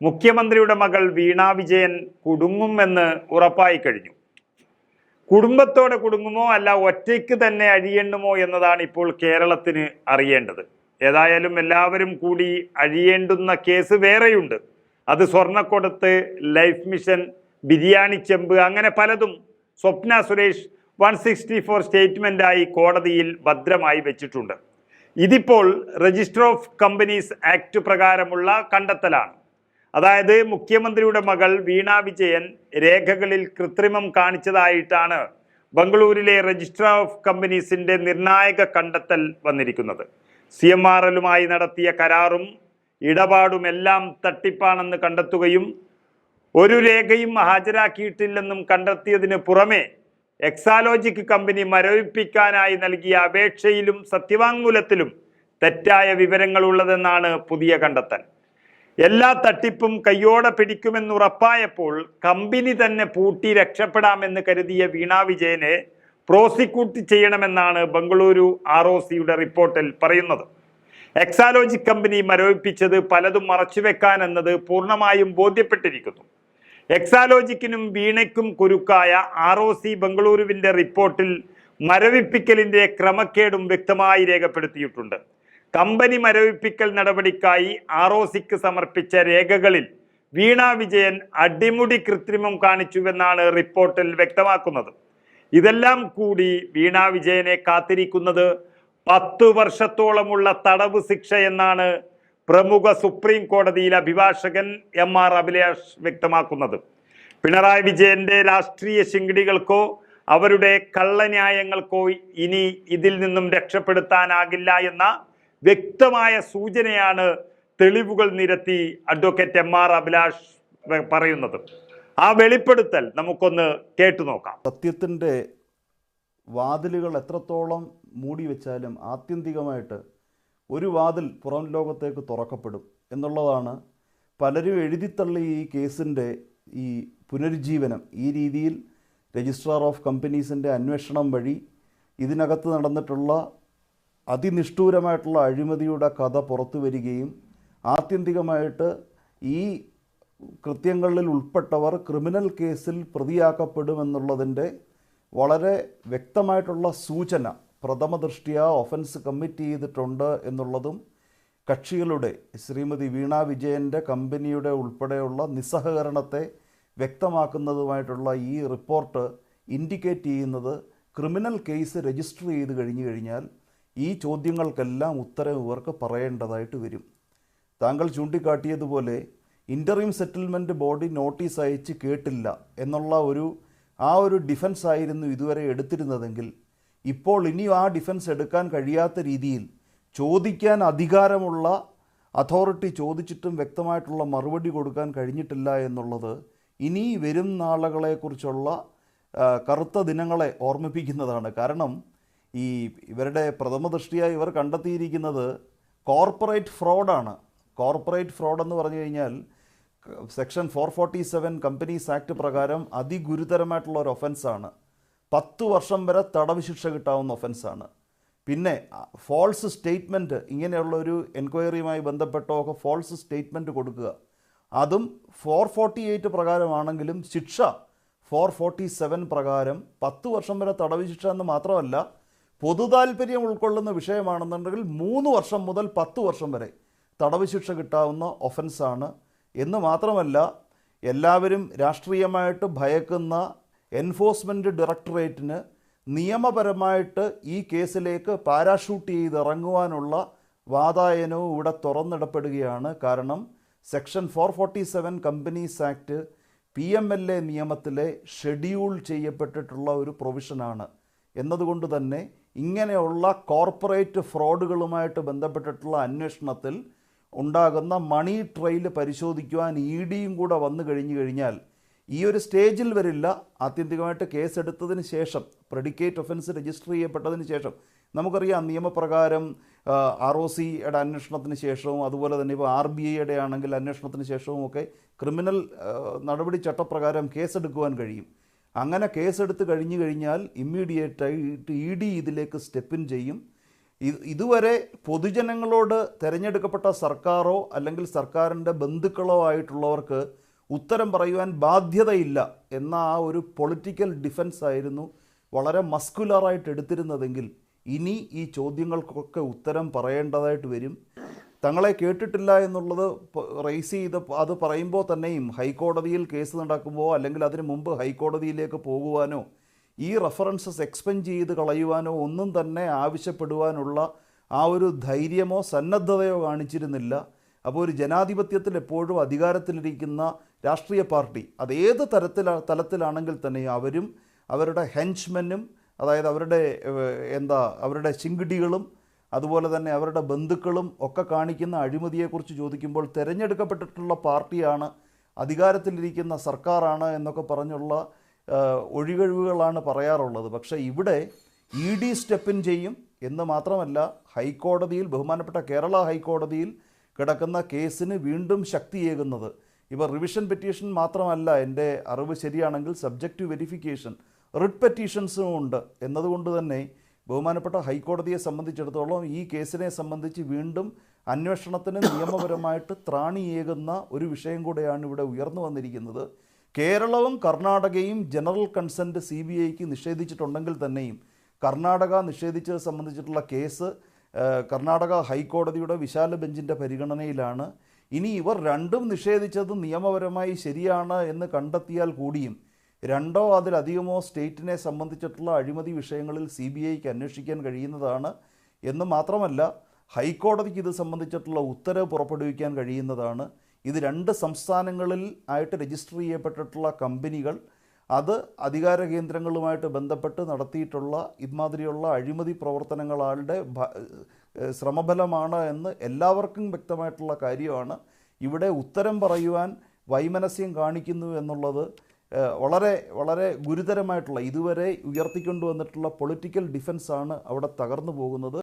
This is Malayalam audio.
മുഖ്യമന്ത്രിയുടെ മകൾ വീണ വിജയൻ കുടുങ്ങുമെന്ന് ഉറപ്പായി കഴിഞ്ഞു. കുടുംബത്തോടെ കുടുങ്ങുമോ അല്ല ഒറ്റയ്ക്ക് തന്നെ അഴിയണ്ടുമോ എന്നതാണ് ഇപ്പോൾ കേരളത്തിന് അറിയേണ്ടത്. ഏതായാലും എല്ലാവരും കൂടി അഴിയേണ്ടുന്ന കേസ് വേറെയുണ്ട്. അത് സ്വർണക്കൊടത്ത് ലൈഫ് മിഷൻ ബിരിയാണി ചെമ്പ് അങ്ങനെ പലതും Swapna Suresh one sixty four സ്റ്റേറ്റ്മെന്റായി കോടതിയിൽ ഭദ്രമായി വെച്ചിട്ടുണ്ട്. ഇതിപ്പോൾ രജിസ്റ്റർ ഓഫ് കമ്പനീസ് ആക്ട് പ്രകാരമുള്ള കണ്ടെത്തലാണ്. അതായത് മുഖ്യമന്ത്രിയുടെ മകൾ വീണ വിജയൻ രേഖകളിൽ കൃത്രിമം കാണിച്ചതായിട്ടാണ് ബംഗളൂരിലെ രജിസ്ട്രാർ ഓഫ് കമ്പനീസിന്റെ നിർണായക കണ്ടെത്തൽ വന്നിരിക്കുന്നത്. സി എം ആർ എല്ലുമായി നടത്തിയ കരാറും ഇടപാടുമെല്ലാം തട്ടിപ്പാണെന്ന് കണ്ടെത്തുകയും ഒരു രേഖയും ഹാജരാക്കിയിട്ടില്ലെന്നും കണ്ടെത്തിയതിന് പുറമെ എക്സാലോജിക് കമ്പനി മരവിപ്പിക്കാനായി നൽകിയ അപേക്ഷയിലും സത്യവാങ്മൂലത്തിലും തെറ്റായ വിവരങ്ങളുള്ളതെന്നാണ് പുതിയ കണ്ടെത്തൽ. എല്ലാ തട്ടിപ്പും കയ്യോടെ പിടിക്കുമെന്ന് ഉറപ്പായപ്പോൾ കമ്പനി തന്നെ പൂട്ടി രക്ഷപ്പെടാമെന്ന് കരുതിയ വീണ വിജയനെ പ്രോസിക്യൂട്ട് ചെയ്യണമെന്നാണ് ബംഗളൂരു ആർ ഒ സിയുടെ റിപ്പോർട്ടിൽ പറയുന്നത്. എക്സാലോജിക് കമ്പനി മരവിപ്പിച്ചത് പലതും മറച്ചുവെക്കാൻ എന്നത് പൂർണമായും ബോധ്യപ്പെട്ടിരിക്കുന്നു. എക്സാലോജിക്കിനും വീണയ്ക്കും കുരുക്കായ ആർ ഒ സി ബംഗളൂരുവിന്റെ റിപ്പോർട്ടിൽ മരവിപ്പിക്കലിന്റെ ക്രമക്കേടും വ്യക്തമായി രേഖപ്പെടുത്തിയിട്ടുണ്ട്. കമ്പനി മരവിപ്പിക്കൽ നടപടിക്കായി ആർ ഒ സിക്ക് സമർപ്പിച്ച രേഖകളിൽ വീണ വിജയൻ അടിമുടി കൃത്രിമം കാണിച്ചുവെന്നാണ് റിപ്പോർട്ടിൽ വ്യക്തമാക്കുന്നത്. ഇതെല്ലാം കൂടി വീണ വിജയനെ കാത്തിരിക്കുന്നത് പത്തു വർഷത്തോളമുള്ള തടവ് ശിക്ഷ എന്നാണ് പ്രമുഖ സുപ്രീം കോടതിയിൽ അഭിഭാഷകൻ എം ആർ അഭിലാഷ് വ്യക്തമാക്കുന്നത്. പിണറായി വിജയന്റെ രാഷ്ട്രീയ ശിങ്കിടികൾക്കോ അവരുടെ കള്ളന്യായങ്ങൾക്കോ ഇനി ഇതിൽ നിന്നും രക്ഷപ്പെടുത്താനാകില്ല എന്ന വ്യക്തമായ സൂചനയാണ് തെളിവുകൾ നിരത്തി അഡ്വക്കേറ്റ് എം ആർ അഭിലാഷ് പറയുന്നത്. ആ വെളിപ്പെടുത്തൽ നമുക്കൊന്ന് കേട്ടു നോക്കാം. സത്യത്തിന്റെ വാതിലുകൾ എത്രത്തോളം മൂടി വെച്ചാലും ആത്യന്തികമായിട്ട് ഒരു വാതിൽ പുറം ലോകത്തേക്ക് തുറക്കപ്പെടും എന്നുള്ളതാണ് പലരും എഴുതിത്തള്ളി ഈ കേസിന്റെ ഈ പുനരുജ്ജീവനം. ഈ രീതിയിൽ രജിസ്ട്രാർ ഓഫ് കമ്പനീസിന്റെ അന്വേഷണം വഴി ഇതിനകത്ത് നടന്നിട്ടുള്ള അതിനിഷ്ഠൂരമായിട്ടുള്ള അഴിമതിയുടെ കഥ പുറത്തു വരികയും ആത്യന്തികമായിട്ട് ഈ കൃത്യങ്ങളിൽ ഉൾപ്പെട്ടവർ ക്രിമിനൽ കേസിൽ പ്രതിയാക്കപ്പെടുമെന്നുള്ളതിന്റെ വളരെ വ്യക്തമായിട്ടുള്ള സൂചന പ്രഥമ ദൃഷ്ടിയ ഒഫൻസ് കമ്മിറ്റ് ചെയ്തിട്ടുണ്ട് എന്നുള്ളതും കക്ഷികളുടെ ശ്രീമതി വീണ വിജയന്റെ കമ്പനിയുടെ ഉൾപ്പെടെയുള്ള നിസ്സഹകരണത്തെ വ്യക്തമാക്കുന്നതുമായിട്ടുള്ള ഈ റിപ്പോർട്ട് ഇൻഡിക്കേറ്റ് ചെയ്യുന്നത് ക്രിമിനൽ കേസ് രജിസ്റ്റർ ചെയ്ത് കഴിഞ്ഞു കഴിഞ്ഞാൽ ഈ ചോദ്യങ്ങൾക്കെല്ലാം ഉത്തരം ഇവർക്ക് പറയേണ്ടതായിട്ട് വരും. താങ്കൾ ചൂണ്ടിക്കാട്ടിയതുപോലെ ഇന്റർവ്യൂ സെറ്റിൽമെന്റ് ബോഡി നോട്ടീസ് അയച്ച് കേട്ടില്ല എന്നുള്ള ഒരു ആ ഒരു ഡിഫൻസ് ആയിരുന്നു ഇതുവരെ എടുത്തിരുന്നതെങ്കിൽ ഇപ്പോൾ ഇനി ആ ഡിഫൻസ് എടുക്കാൻ കഴിയാത്ത രീതിയിൽ ചോദിക്കാൻ അധികാരമുള്ള അതോറിറ്റി ചോദിച്ചിട്ടും വ്യക്തമായിട്ടുള്ള മറുപടി കൊടുക്കാൻ കഴിഞ്ഞിട്ടില്ല എന്നുള്ളത് ഇനി വരും നാളുകളെക്കുറിച്ചുള്ള കറുത്ത ദിനങ്ങളെ ഓർമ്മിപ്പിക്കുന്നതാണ്. കാരണം ഈ ഇവരുടെ പ്രഥമ ദൃഷ്ടിയായി ഇവർ കണ്ടെത്തിയിരിക്കുന്നത് കോർപ്പറേറ്റ് ഫ്രോഡാണ്. കോർപ്പറേറ്റ് ഫ്രോഡ് എന്ന് പറഞ്ഞു കഴിഞ്ഞാൽ section four forty seven companies act പ്രകാരം അതിഗുരുതരമായിട്ടുള്ള ഒരു ഒഫൻസാണ്. പത്ത് വർഷം വരെ തടവ് ശിക്ഷ കിട്ടാവുന്ന ഒഫൻസാണ്. പിന്നെ ഫോൾസ് സ്റ്റേറ്റ്മെന്റ് ഇങ്ങനെയുള്ള ഒരു എൻക്വയറിയുമായി ബന്ധപ്പെട്ടോ ഒക്കെ ഫോൾസ് സ്റ്റേറ്റ്മെന്റ് കൊടുക്കുക. അതും ഫോർ ഫോർട്ടി എയ്റ്റ് പ്രകാരമാണെങ്കിലും ശിക്ഷ ഫോർ ഫോർട്ടി സെവൻ പ്രകാരം പത്ത് വർഷം വരെ തടവ് ശിക്ഷ എന്ന് മാത്രമല്ല പൊതു താല്പര്യം ഉൾക്കൊള്ളുന്ന വിഷയമാണെന്നുണ്ടെങ്കിൽ മൂന്ന് വർഷം മുതൽ പത്ത് വർഷം വരെ തടവ് ശിക്ഷ കിട്ടാവുന്ന ഒഫൻസാണ്. എന്ന് മാത്രമല്ല എല്ലാവരും രാഷ്ട്രീയമായിട്ട് ഭയക്കുന്ന എൻഫോഴ്സ്മെന്റ് ഡയറക്ടറേറ്റിന് നിയമപരമായിട്ട് ഈ കേസിലേക്ക് പാരാഷൂട്ട് ചെയ്ത് ഇറങ്ങുവാനുള്ള വാതായനവും ഇവിടെ തുറന്നിടപ്പെടുകയാണ്. കാരണം section four forty seven companies act P M L A നിയമത്തിലെ ഷെഡ്യൂൾ ചെയ്യപ്പെട്ടിട്ടുള്ള ഒരു പ്രൊവിഷനാണ്. എന്നതുകൊണ്ട് തന്നെ ഇങ്ങനെയുള്ള കോർപ്പറേറ്റ് ഫ്രോഡുകളുമായിട്ട് ബന്ധപ്പെട്ടിട്ടുള്ള അന്വേഷണത്തിൽ ഉണ്ടാകുന്ന മണി ട്രെയിൽ പരിശോധിക്കുവാൻ ഇ ഡിയും കൂടെ വന്നു കഴിഞ്ഞു കഴിഞ്ഞാൽ ഈ ഒരു സ്റ്റേജിൽ വരില്ല. ആത്യന്തികമായിട്ട് കേസ് എടുത്തതിന് ശേഷം പ്രെഡിക്കേറ്റ് ഒഫൻസ് രജിസ്റ്റർ ചെയ്യപ്പെട്ടതിന് ശേഷം. നമുക്കറിയാം നിയമപ്രകാരം ആർ ഒ സിയുടെ അന്വേഷണത്തിന് ശേഷവും അതുപോലെ തന്നെ ഇപ്പോൾ ആർ ബി ഐയുടെ ആണെങ്കിൽ അന്വേഷണത്തിന് ശേഷവും ഒക്കെ ക്രിമിനൽ നടപടി ചട്ടപ്രകാരം കേസെടുക്കുവാൻ കഴിയും. അങ്ങനെ കേസെടുത്ത് കഴിഞ്ഞു കഴിഞ്ഞാൽ ഇമ്മീഡിയറ്റായിട്ട് ഇ ഡി ഇതിലേക്ക് സ്റ്റെപ്പിൻ ചെയ്യും. ഇത് ഇതുവരെ പൊതുജനങ്ങളോട് തിരഞ്ഞെടുക്കപ്പെട്ട സർക്കാരോ അല്ലെങ്കിൽ സർക്കാരിന്റെ ബന്ധുക്കളോ ആയിട്ടുള്ളവർക്ക് ഉത്തരം പറയുവാൻ ബാധ്യതയില്ല എന്ന ആ ഒരു പൊളിറ്റിക്കൽ ഡിഫൻസ് ആയിരുന്നു വളരെ മസ്കുലറായിട്ട് എടുത്തിരുന്നതെങ്കിൽ ഇനി ഈ ചോദ്യങ്ങൾക്കൊക്കെ ഉത്തരം പറയേണ്ടതായിട്ട് വരും. തങ്ങളെ കേട്ടിട്ടില്ല എന്നുള്ളത് റേസ് ചെയ്ത് അത് പറയുമ്പോൾ തന്നെയും ഹൈക്കോടതിയിൽ കേസ് നടക്കുമ്പോൾ അല്ലെങ്കിൽ അതിന് മുമ്പ് ഹൈക്കോടതിയിലേക്ക് പോകുവാനോ ഈ റെഫറൻസസ് എക്സ്പെൻഡ് ചെയ്ത് കളയുവാനോ ഒന്നും തന്നെ ആവശ്യപ്പെടുവാനുള്ള ആ ഒരു ധൈര്യമോ സന്നദ്ധതയോ കാണിച്ചിരുന്നില്ല. അപ്പോൾ ഒരു ജനാധിപത്യത്തിൽ എപ്പോഴും അധികാരത്തിലിരിക്കുന്ന രാഷ്ട്രീയ പാർട്ടി അത് ഏത് തലത്തിലാണെങ്കിൽ തന്നെ അവരും അവരുടെ ഹെൻച്ച്മെനും അതായത് അവരുടെ എന്താ അവരുടെ ചിങ്കിടികളും അതുപോലെ തന്നെ അവരുടെ ബന്ധുക്കളും ഒക്കെ കാണിക്കുന്ന അഴിമതിയെക്കുറിച്ച് ചോദിക്കുമ്പോൾ തിരഞ്ഞെടുക്കപ്പെട്ടിട്ടുള്ള പാർട്ടിയാണ് അധികാരത്തിലിരിക്കുന്ന സർക്കാരാണ് എന്നൊക്കെ പറഞ്ഞുള്ള ഒഴികഴിവുകളാണ് പറയാറുള്ളത്. പക്ഷേ ഇവിടെ ഇ ഡി സ്റ്റെപ്പിൻ ചെയ്യും എന്ന് മാത്രമല്ല ഹൈക്കോടതിയിൽ ബഹുമാനപ്പെട്ട കേരള ഹൈക്കോടതിയിൽ കിടക്കുന്ന കേസിന് വീണ്ടും ശക്തിയേകുന്നത്. ഇപ്പോൾ റിവിഷൻ പെറ്റീഷൻ മാത്രമല്ല എന്റെ അറിവ് ശരിയാണെങ്കിൽ സബ്ജക്റ്റ് വെരിഫിക്കേഷൻ റിട്ട് പെറ്റീഷൻസും ഉണ്ട്. എന്നതുകൊണ്ട് തന്നെ ബഹുമാനപ്പെട്ട ഹൈക്കോടതിയെ സംബന്ധിച്ചിടത്തോളം ഈ കേസിനെ സംബന്ധിച്ച് വീണ്ടും അന്വേഷണത്തിന് നിയമപരമായിട്ട് ത്രാണിയേകുന്ന ഒരു വിഷയം കൂടെയാണ് ഇവിടെ ഉയർന്നു വന്നിരിക്കുന്നത്. കേരളവും കർണാടകയും ജനറൽ കൺസെന്റ് സി ബി ഐക്ക് നിഷേധിച്ചിട്ടുണ്ടെങ്കിൽ തന്നെയും കർണാടക നിഷേധിച്ചത് സംബന്ധിച്ചിട്ടുള്ള കേസ് കർണാടക ഹൈക്കോടതിയുടെ വിശാല ബെഞ്ചിന്റെ പരിഗണനയിലാണ്. ഇനി ഇവർ രണ്ടും നിഷേധിച്ചത് നിയമപരമായി ശരിയാണ് എന്ന് കണ്ടെത്തിയാൽ കൂടിയും രണ്ടോ അതിലധികമോ സ്റ്റേറ്റിനെ സംബന്ധിച്ചിട്ടുള്ള അഴിമതി വിഷയങ്ങളിൽ സി ബി ഐക്ക് അന്വേഷിക്കാൻ കഴിയുന്നതാണ് എന്ന് മാത്രമല്ല ഹൈക്കോടതിക്ക് ഇത് സംബന്ധിച്ചിട്ടുള്ള ഉത്തരവ് പുറപ്പെടുവിക്കാൻ കഴിയുന്നതാണ്. ഇത് രണ്ട് സംസ്ഥാനങ്ങളിൽ ആയിട്ട് രജിസ്റ്റർ ചെയ്യപ്പെട്ടിട്ടുള്ള കമ്പനികൾ അത് അധികാര കേന്ദ്രങ്ങളുമായിട്ട് ബന്ധപ്പെട്ട് നടത്തിയിട്ടുള്ള ഇമാതിരിയുള്ള അഴിമതി പ്രവർത്തനങ്ങളുടെ ശ്രമഫലമാണ് എന്ന് എല്ലാവർക്കും വ്യക്തമായിട്ടുള്ള കാര്യമാണ്. ഇവിടെ ഉത്തരം പറയുവാൻ വൈമനസ്യം കാണിക്കുന്നു എന്നുള്ളത് വളരെ വളരെ ഗുരുതരമായിട്ടുള്ള ഇതുവരെ ഉയർത്തിക്കൊണ്ടുവന്നിട്ടുള്ള പൊളിറ്റിക്കൽ ഡിഫൻസാണ് അവിടെ തകർന്നു പോകുന്നത്.